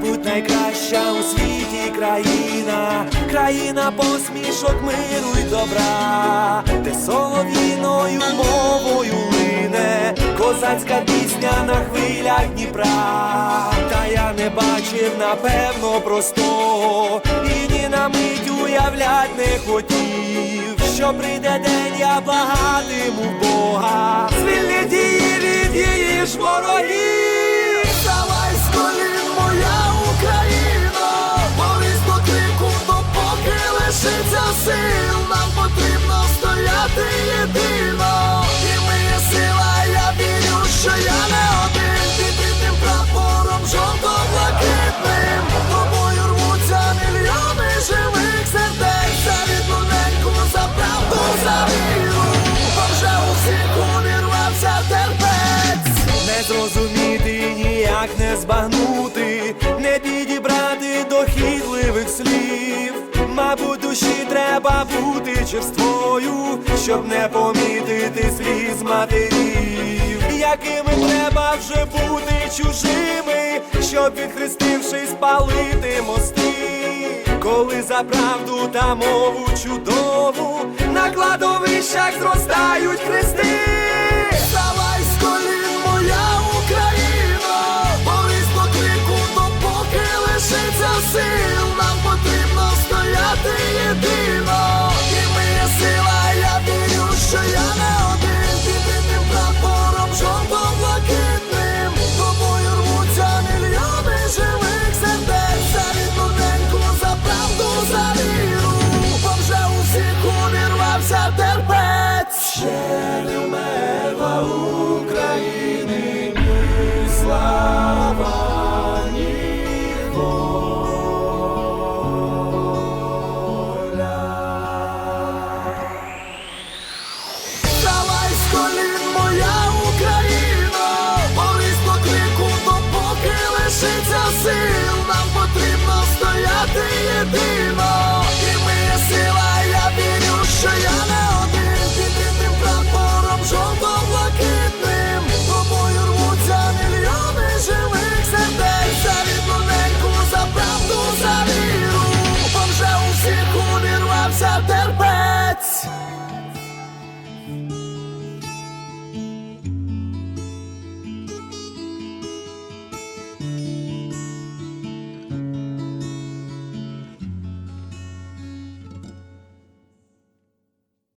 найкраща у світі країна, країна посмішок миру й добра, де солов'їною мовою лине, козацька пісня на хвилях Дніпра. Та я не бачив, напевно, простого, і ні на мить уявлять не хотів, що прийде день, я благатиму Бога, Зрозуміти, ніяк не збагнути, не підібрати дохідливих слів. Мабуть, душі треба бути черствою, щоб не помітити сліз матерів, якими треба вже бути чужими, щоб відхрестившись палити мости, коли за правду та мову чудову на кладовищах зростають хрести. Сил, нам потрібно стояти єдино. І є сила, я вірю, що я не один під рідним прапором жовто-блакитним. Тобою рвуться мільйони живих сердець за рідну за правду, за віру. Бо вже у всіх увірвався терпець. Ще не вмерла України ні слава, să te